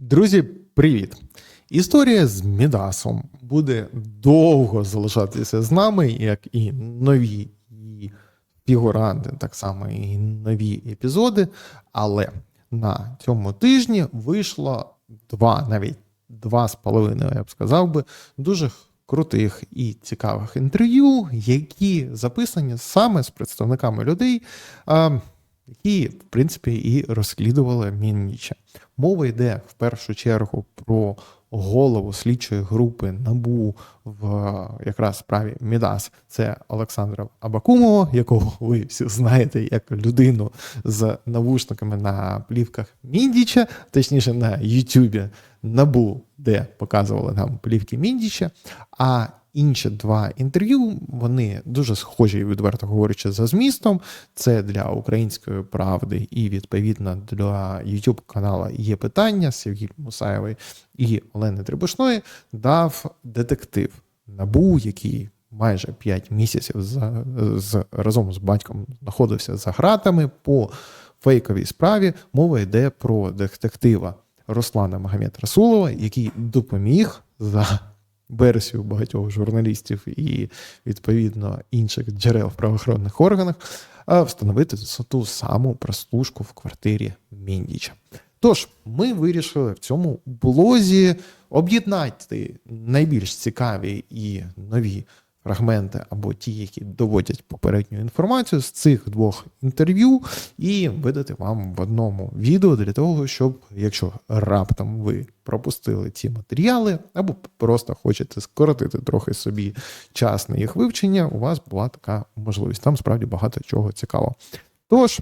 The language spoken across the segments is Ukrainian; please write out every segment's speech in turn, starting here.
Друзі, привіт! Історія з Мідасом буде довго залишатися з нами, як і нові і фігуранти, так само і нові епізоди. Але на цьому тижні вийшло два, навіть два з половиною, я б сказав би, дуже крутих і цікавих інтерв'ю, які записані саме з представниками людей. які, в принципі, і розслідували Мінніча. Мова йде в першу чергу про голову слідчої групи НАБУ в якраз справі Мідас. Це Олександра Абакумова, якого ви всі знаєте як людину з навушниками на плівках Міндіча, точніше на Ютубі Набу, де показували нам плівки Міндіча. А інші два інтерв'ю вони дуже схожі, відверто говорячи, за змістом. Це для української правди, і відповідно для youtube канала є питання Сергій Мусаєвої і Олени Трибушної дав детектив Набу, який майже 5 місяців за, з, разом з батьком знаходився за гратами по фейковій справі. Мова йде про детектива Руслана Магомед Расулова, який допоміг за версію багатьох журналістів і відповідно інших джерел в правоохоронних органах встановити ту саму прослушку в квартирі Міндіча. Тож ми вирішили в цьому блозі об'єднати найбільш цікаві і нові фрагменти або ті, які доводять попередню інформацію з цих двох інтерв'ю, і видати вам в одному відео для того, щоб, якщо раптом ви пропустили ці матеріали, або просто хочете скоротити трохи собі час на їх вивчення, у вас була така можливість. Там справді багато чого цікавого. Тож.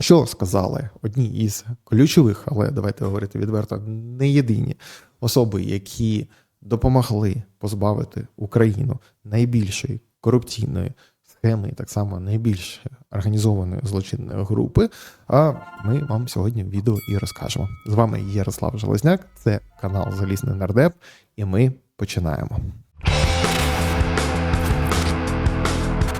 Що сказали одні із ключових, але давайте говорити відверто, не єдині особи, які допомогли позбавити Україну найбільшої корупційної схеми, так само найбільш організованої злочинної групи. А ми вам сьогодні відео і розкажемо. З вами Ярослав Железняк, це канал Залізний Нардеп, і ми починаємо.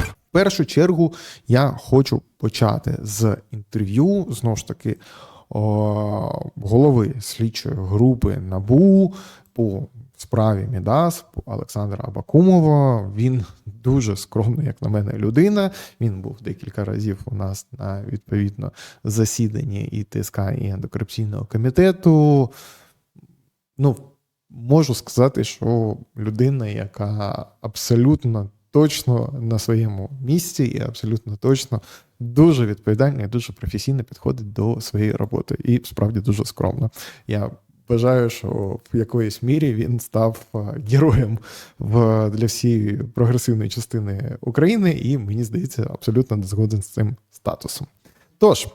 В першу чергу я хочу почати з інтерв'ю знову ж таки голови слідчої групи НАБУ по справі Мідас Олександра Абакумова. Він дуже скромний, як на мене, людина. Він був декілька разів у нас на відповідно засіданні і ТСК і антикорупційного комітету. Ну, можу сказати, що людина, яка абсолютно точно на своєму місці і абсолютно точно дуже відповідально і дуже професійно підходить до своєї роботи. І справді дуже скромно. Я Вважаю, що в якоїсь мірі він став е, героєм в для всієї прогресивної частини України, і мені здається, абсолютно не згоден з цим статусом. Тож,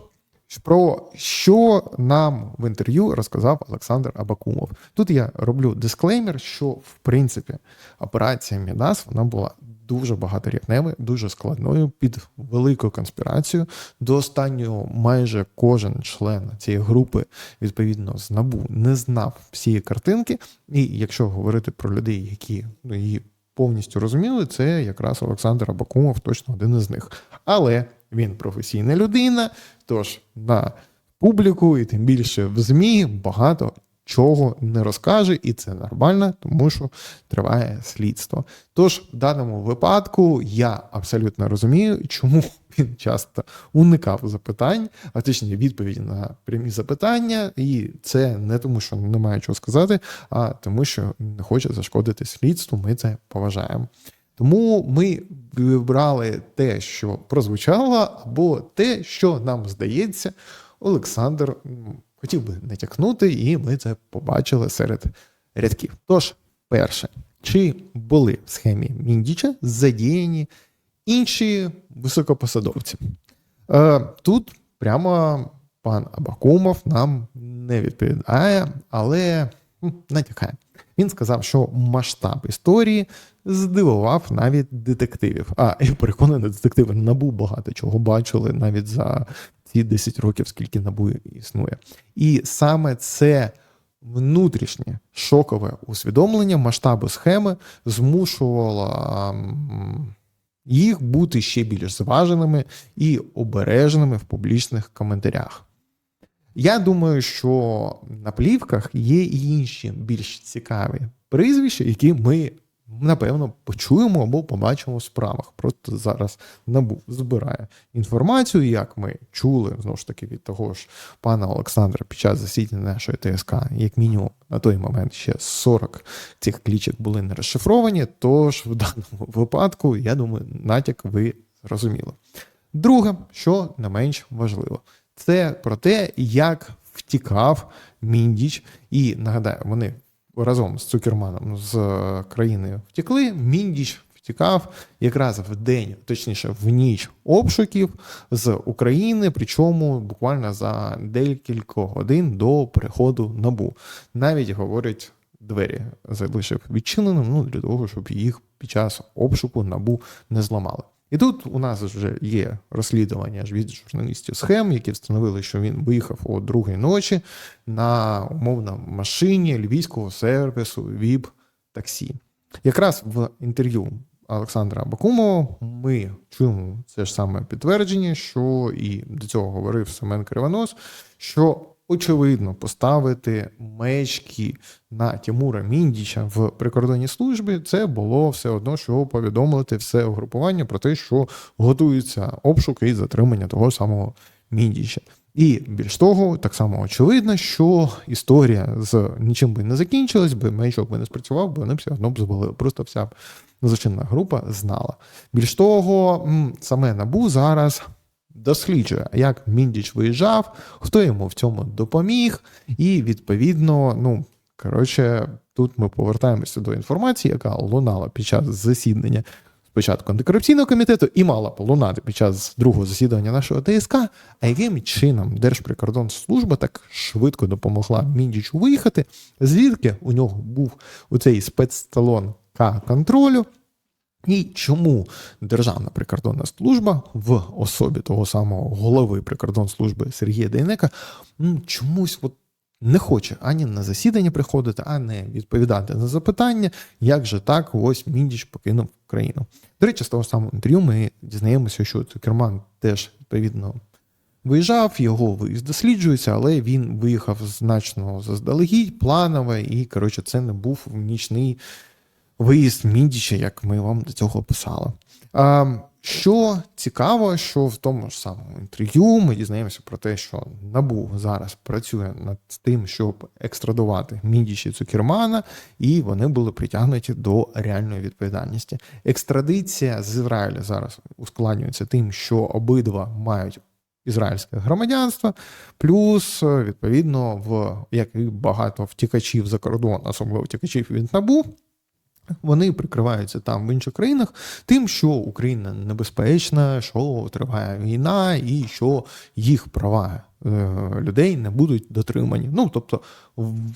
про що нам в інтерв'ю розказав Олександр Абакумов? Тут я роблю дисклеймер, що в принципі операція Мідас вона була дуже багаторівневою, дуже складною під великою конспірацією. До останнього майже кожен член цієї групи, відповідно, з набу не знав всієї картинки. І якщо говорити про людей, які ну, її повністю розуміли, це якраз Олександр Абакумов, точно один із них. Але він професійна людина, тож на публіку і тим більше в ЗМІ багато чого не розкаже, і це нормально, тому що триває слідство. Тож, в даному випадку я абсолютно розумію, чому він часто уникав запитань, а точніше відповіді на прямі запитання, і це не тому, що немає чого сказати, а тому, що не хоче зашкодити слідству. Ми це поважаємо. Тому ми вибрали те, що прозвучало, або те, що нам здається, Олександр хотів би натякнути, і ми це побачили серед рядків. Тож, перше, чи були в схемі Міндіча задіяні інші високопосадовці? Е, тут прямо пан Абакумов нам не відповідає, але натякає. Він сказав, що масштаб історії здивував навіть детективів. А я переконаний, детективи набув багато чого бачили навіть за ці 10 років, скільки набу існує. І саме це внутрішнє шокове усвідомлення масштабу схеми змушувало їх бути ще більш зваженими і обережними в публічних коментарях. Я думаю, що на плівках є і інші більш цікаві прізвища, які ми напевно почуємо або побачимо в справах. Просто зараз набу збирає інформацію, як ми чули знову ж таки від того ж пана Олександра під час засідання нашої ТСК, як мінімум на той момент ще 40 цих клічок були не розшифровані. Тож в даному випадку, я думаю, натяк ви зрозуміли. Друге, що не менш важливо, це про те, як втікав Міндіч, і нагадаю, вони разом з Цукерманом з країни втекли. Міндіч втікав якраз в день, точніше, в ніч обшуків з України, причому буквально за декілька годин до приходу набу. Навіть говорять. Двері залишив відчиненим ну, для того, щоб їх під час обшуку набу не зламали. І тут у нас вже є розслідування ж від журналістів схем, які встановили, що він виїхав о другій ночі на умовно машині львівського сервісу ВІП таксі. Якраз в інтерв'ю Олександра Бакумова ми чуємо це ж саме підтвердження, що і до цього говорив Семен Кривонос, що очевидно поставити мечки на Тимура Міндіча в прикордонній службі, це було все одно, що повідомити все угрупування про те, що готуються обшуки і затримання того самого Міндіча. І більш того, так само очевидно, що історія з нічим би не закінчилась, би мечок би не спрацював, бо вони б все одно б звалили. Просто вся злочинна група знала. Більш того, саме набу зараз досліджує, як Міндіч виїжджав, хто йому в цьому допоміг, і відповідно, ну коротше, тут ми повертаємося до інформації, яка лунала під час засідання спочатку антикорупційного комітету і мала полунати під час другого засідання нашого ТСК. А яким чином Держприкордонслужба так швидко допомогла Міндічу виїхати, звідки у нього був у цей спецсталон К контролю. І чому Державна прикордонна служба в особі того самого голови прикордонслужби Сергія Дейнека чомусь от не хоче ані на засідання приходити, а не відповідати на запитання, як же так ось Міндіч покинув країну. До речі, з того самого інтерв'ю ми дізнаємося, що Цукерман теж відповідно виїжджав, його виїзд досліджується, але він виїхав значно заздалегідь, планове, і коротше, це не був нічний виїзд Міндіча, як ми вам до цього писали. А, Що цікаво, що в тому ж самому інтерв'ю ми дізнаємося про те, що Набу зараз працює над тим, щоб екстрадувати Міндічі Цукермана, і вони були притягнуті до реальної відповідальності. Екстрадиція з Ізраїля зараз ускладнюється тим, що обидва мають. Ізраїльське громадянство, плюс, відповідно, в як і багато втікачів за кордон, особливо втікачів від набу, вони прикриваються там в інших країнах тим, що Україна небезпечна, що триває війна, і що їх права е, людей не будуть дотримані. Ну тобто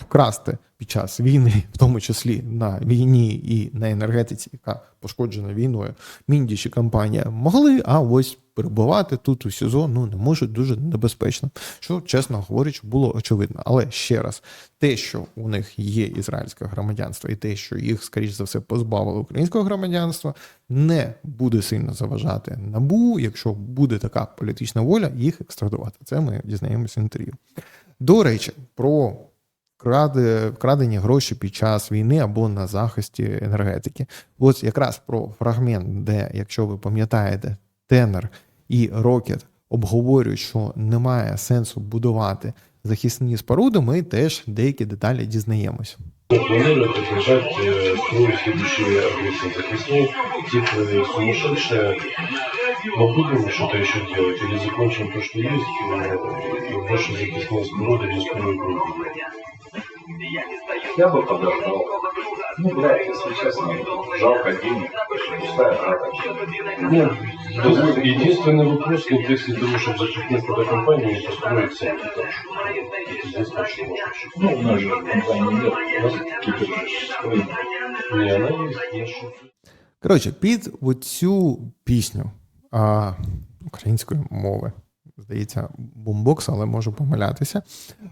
вкрасти під час війни, в тому числі на війні і на енергетиці, яка пошкоджена війною, міндіші компанія могли, а ось перебувати тут у СІЗО ну не можуть дуже небезпечно, що чесно говорячи, було очевидно. Але ще раз, те, що у них є ізраїльське громадянство, і те, що їх, скоріш за все, позбавили українського громадянства, не буде сильно заважати набу, якщо буде така політична воля, їх екстрадувати. Це ми дізнаємося інтерв'ю. До речі, про вкрадені гроші під час війни або на захисті енергетики. Ось якраз про фрагмент, де, якщо ви пам'ятаєте, тенер і Рокет обговорюють, що немає сенсу будувати захисні споруди, ми теж деякі деталі дізнаємось. Планируют поддержать строй следующие объекты захисные, типа сумасшедшие. Но будем что-то еще делать или закончим то, что есть, и больше захисные споруды не строим. Я бы подождал. Ну, блядь, если честно, жалко денег. Пустая трата. Нет, то есть единственный вопрос в контексте того, чтобы закрепить эту компанию и построить сам этаж. Это единственное, что можно. Ну, у нас же компании нет. У нас кипер стоит. Не, она есть, я шучу. Коротше, під оцю пісню а, української мови. Здається, бумбокс, але можу помилятися.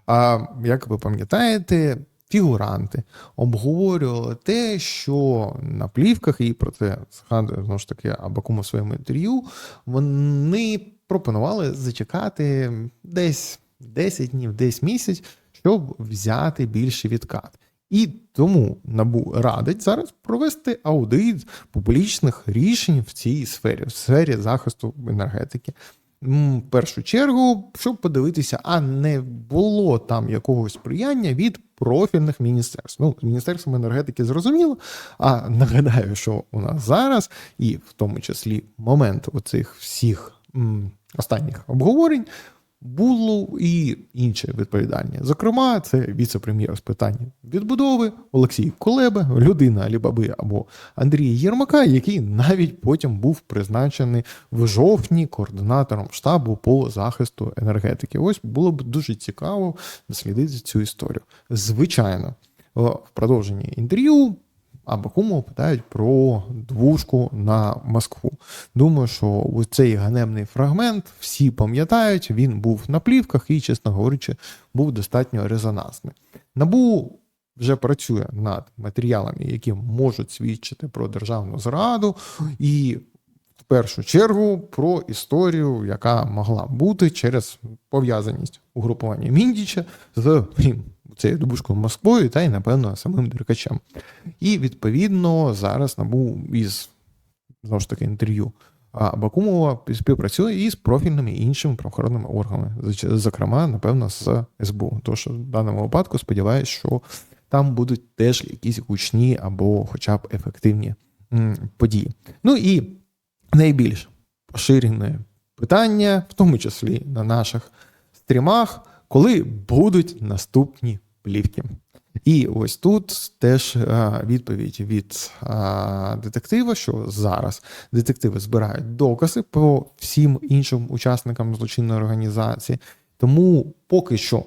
А як ви пам'ятаєте, фігуранти обговорювали те, що на плівках, і про це згадує знову ж таки Абакум у своєму інтерв'ю, вони пропонували зачекати десь 10 днів, десь місяць, щоб взяти більший відкат. І тому НАБУ радить зараз провести аудит публічних рішень в цій сфері, в сфері захисту енергетики. В першу чергу, щоб подивитися, а не було там якогось сприяння від профільних міністерств. Ну, з міністерством енергетики зрозуміло. А нагадаю, що у нас зараз, і в тому числі момент оцих всіх останніх обговорень, було і інше відповідальні. Зокрема, це віце-прем'єр з питань відбудови Олексій Колеба, людина Алібаби або Андрія Єрмака, який навіть потім був призначений в жовтні координатором штабу по захисту енергетики. Ось було б дуже цікаво дослідити цю історію. Звичайно, в продовженні інтерв'ю Абакумова питають про двушку на Москву. Думаю, що цей ганебний фрагмент всі пам'ятають, він був на плівках і, чесно говорячи, був достатньо резонансний. Набу вже працює над матеріалами, які можуть свідчити про державну зраду, і в першу чергу про історію, яка могла бути через пов'язаність угрупування Міндіча з цією добушкою Москвою та й, напевно, самим Деркачем. І відповідно зараз набув із знову ж таки інтерв'ю Бакумова співпрацює із профільними іншими правоохоронними органами, зокрема, напевно, з СБУ. Тож в даному випадку сподіваюся, що там будуть теж якісь гучні або хоча б ефективні події. Ну і найбільш поширене питання, в тому числі на наших стрімах, коли будуть наступні плівки. І ось тут теж е, відповідь від е, детектива, що зараз детективи збирають докази по всім іншим учасникам злочинної організації. Тому поки що,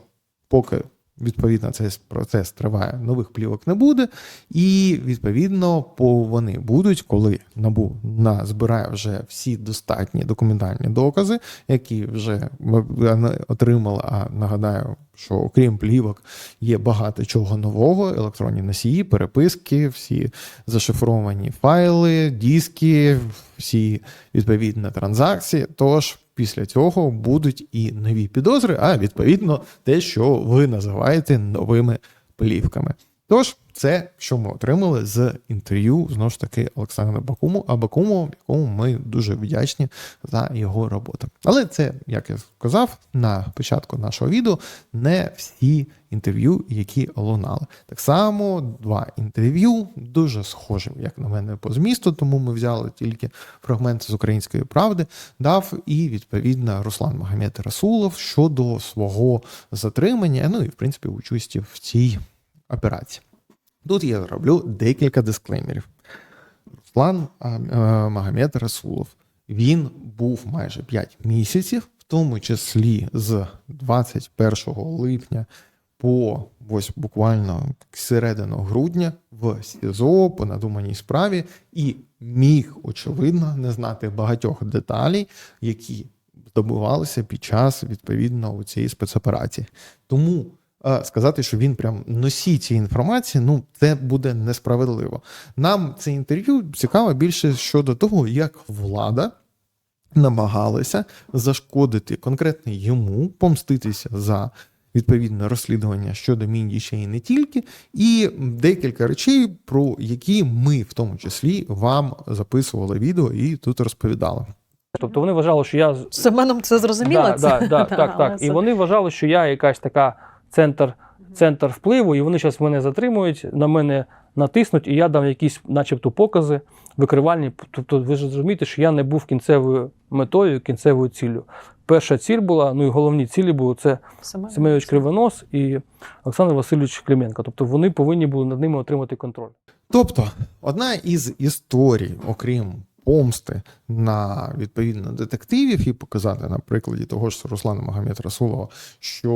поки відповідно цей процес триває, нових плівок не буде. І відповідно по вони будуть, коли набу назбирає вже всі достатні документальні докази, які вже вони отримали. А нагадаю, що окрім плівок є багато чого нового: електронні носії, переписки, всі зашифровані файли, диски, всі відповідні транзакції. Тож після цього будуть і нові підозри, а відповідно те, що ви називаєте новими плівками. Тож, це що ми отримали з інтерв'ю знову ж таки Олександра Бакуму, а Бакуму, якому ми дуже вдячні за його роботу. Але це, як я сказав на початку нашого відео, не всі інтерв'ю, які лунали. Так само два інтерв'ю дуже схожі, як на мене, по змісту, тому ми взяли тільки фрагменти з української правди, дав і відповідно Руслан Магомед Расулов щодо свого затримання, ну і в принципі участі в цій операції. Тут я зроблю декілька дисклеймерів. Руслан е, Магомед Расулов. Він був майже 5 місяців, в тому числі з 21 липня по ось буквально середину грудня в СІЗО по надуманій справі, і міг, очевидно, не знати багатьох деталей, які здобувалися під час відповідно цієї спецоперації. Тому сказати, що він прям носій цієї інформації, ну це буде несправедливо. Нам це інтерв'ю цікаво більше щодо того, як влада намагалася зашкодити конкретно йому, помститися за відповідне розслідування щодо Міндіча і не тільки, і декілька речей, про які ми в тому числі вам записували відео і тут розповідали. Тобто вони вважали, що я Семеном це зрозуміло? Да, це? да, да, так, але так. І вони вважали, що я якась така центр, центр впливу, і вони зараз мене затримують, на мене натиснуть, і я дам якісь, начебто, покази викривальні. Тобто, ви ж розумієте, що я не був кінцевою метою, кінцевою ціллю. Перша ціль була, ну і головні цілі були це Семен. Семенович Кривонос і Олександр Васильович Клименко. Тобто вони повинні були над ними отримати контроль. Тобто, одна із історій, окрім помсти на відповідно детективів, і показати на прикладі того ж Руслана Магомед Расулова, що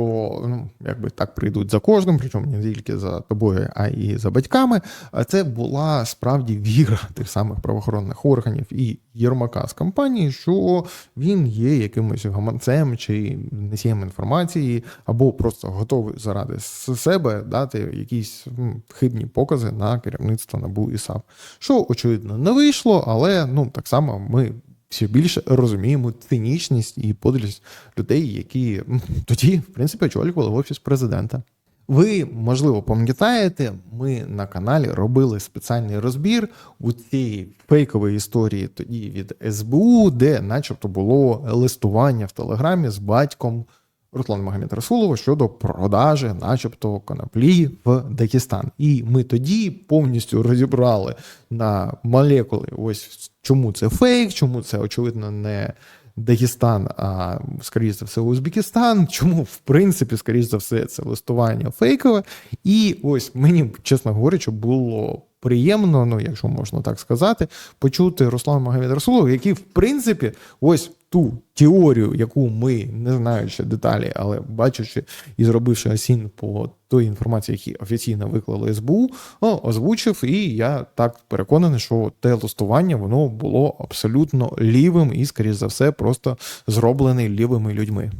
ну якби так прийдуть за кожним, причому не тільки за тобою, а і за батьками. А це була справді віра тих самих правоохоронних органів і Єрмака з компанії, що він є якимось гаманцем чи носієм інформації, або просто готовий заради себе дати якісь хибні покази на керівництво НАБУ і САП. Що очевидно не вийшло, але ну так само ми все більше розуміємо цинічність і подлість людей, які тоді, в принципі, очолювали офіс президента. Ви, можливо, пам'ятаєте, ми на каналі робили спеціальний розбір у цій фейковій історії тоді від СБУ, де, начебто, було листування в Телеграмі з батьком Руслана Магомед Расулова щодо продажі, начебто, коноплі в Дагестан. І ми тоді повністю розібрали на молекули, ось чому це фейк, чому це очевидно не Дагестан, а скоріш за все Узбекистан. Чому, в принципі, скоріш за все, це листування фейкове. І ось мені, чесно говорячи, було приємно, ну якщо можна так сказати, почути Руслана Магомед Расулова, який, в принципі, ось ту теорію, яку ми, не знаючи деталі, але бачачи і зробивши осін по той інформації, які офіційно виклали СБУ, озвучив, і я так переконаний, що те листування воно було абсолютно лівим і, скоріш за все, просто зроблене лівими людьми.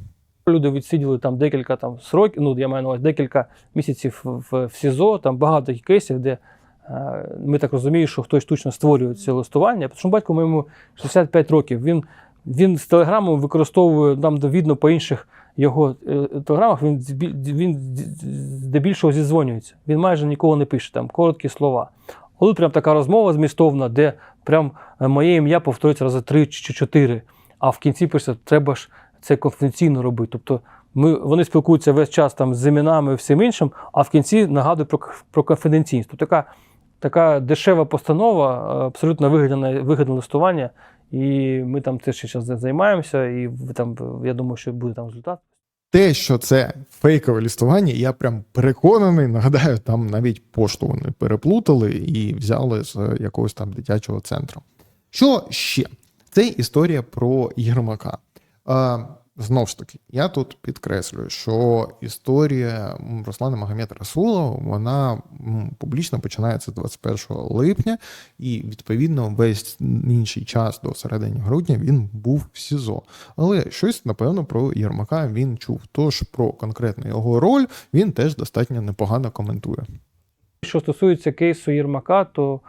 Люди відсиділи там декілька там сроків, ну я маю на увазі декілька місяців в, в СІЗО, там багато кейсів, де е, ми так розуміємо, що хтось штучно створює це листування. Тому що батько моєму 65 років. Він, він з телеграмом використовує нам видно по інших його е, телеграмах. Він, він здебільшого зізвонюється. Він майже ніколи не пише там короткі слова. Коли прям така розмова змістовна, де прям е, моє ім'я повторюється рази три чи чотири, а в кінці пише, треба ж це конфіденційно робити. Тобто ми, вони спілкуються весь час там з іменами і всім іншим, а в кінці нагадують про, про конфіденційність. Тобто така, така дешева постанова, е, абсолютно вигідне, вигідне листування. І ми там теж ще зараз займаємося, і там, я думаю, що буде там результат. Те, що це фейкове лістування, я прям переконаний. Нагадаю, там навіть пошту вони переплутали і взяли з якогось там дитячого центру. Що ще? Це історія про Єрмака. Знову ж таки, я тут підкреслюю, що історія Руслана Магомед Расулова вона публічно починається 21 липня, і відповідно весь інший час до середини грудня він був в СІЗО. Але щось, напевно, про Єрмака він чув. Тож про конкретну його роль він теж достатньо непогано коментує. Що стосується кейсу Єрмака, то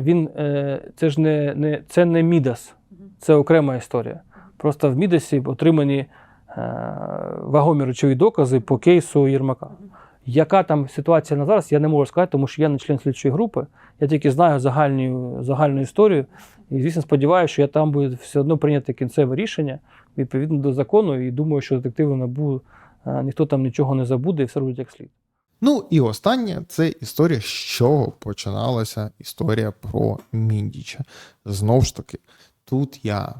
він е, це ж не, не це не Мідас, це окрема історія. Просто в Мідасі отримані е, вагомі речові докази по кейсу Єрмака. Яка там ситуація на зараз, я не можу сказати, тому що я не член слідчої групи. Я тільки знаю загальну, загальну історію. І, звісно, сподіваюся, що я там буде все одно прийняти кінцеве рішення відповідно до закону. І думаю, що детективи НАБУ е, ніхто там нічого не забуде і все робить як слід. Ну і останнє це історія, з чого починалася історія про Міндіча. Знову ж таки, тут я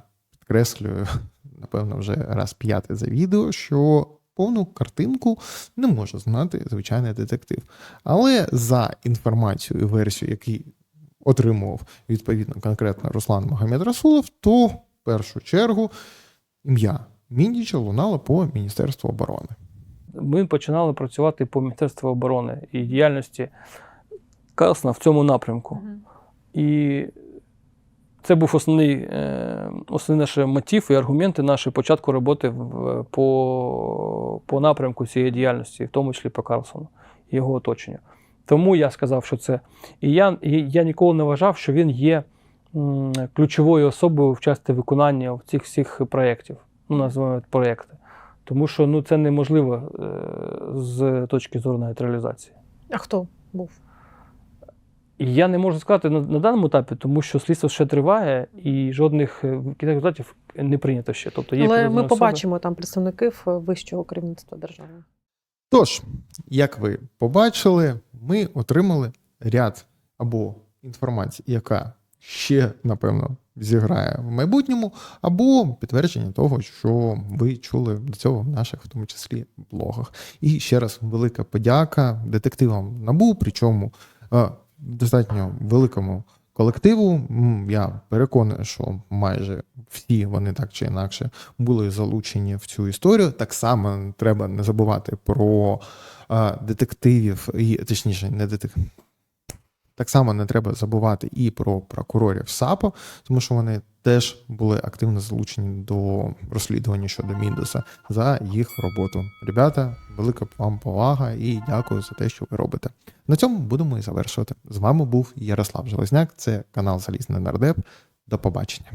підкреслюю, напевно, вже раз п'ятий за відео, що повну картинку не може знати звичайний детектив. Але за інформацією і версією, який отримував відповідно конкретно Руслан Магомед Расулов, то в першу чергу ім'я Міндіча лунало по Міністерству оборони. ми починали працювати по Міністерству оборони і діяльності Карлсона в цьому напрямку. І це був основний, е, основний наш мотив і аргументи нашої початку роботи по, по напрямку цієї діяльності, в тому числі по Карлсону і його оточенню. Тому я сказав, що це. І я, і я ніколи не вважав, що він є ключовою особою в часті виконання цих всіх проєктів. Ну, називаємо проєкти. Тому що ну, це неможливо е, з точки зору навіть реалізації. А хто був? І я не можу сказати на, на даному етапі, тому що слідство ще триває і жодних е, кінцевих результатів не прийнято ще. Тобто є Але ми особи. побачимо там представників е, вищого керівництва держави. Тож, як ви побачили, ми отримали ряд або інформації, яка ще, напевно, зіграє в майбутньому, або підтвердження того, що ви чули до цього в наших, в тому числі, блогах. І ще раз велика подяка детективам НАБУ, причому е, достатньо великому колективу. Я переконаний, що майже всі вони так чи інакше були залучені в цю історію. Так само треба не забувати про е, детективів, і точніше, не детективів. Так само не треба забувати і про прокурорів САПО, тому що вони теж були активно залучені до розслідування щодо Міндуса за їх роботу. Ребята, велика вам повага і дякую за те, що ви робите. На цьому будемо і завершувати. З вами був Ярослав Железняк. Це канал Залізний Нардеп. До побачення.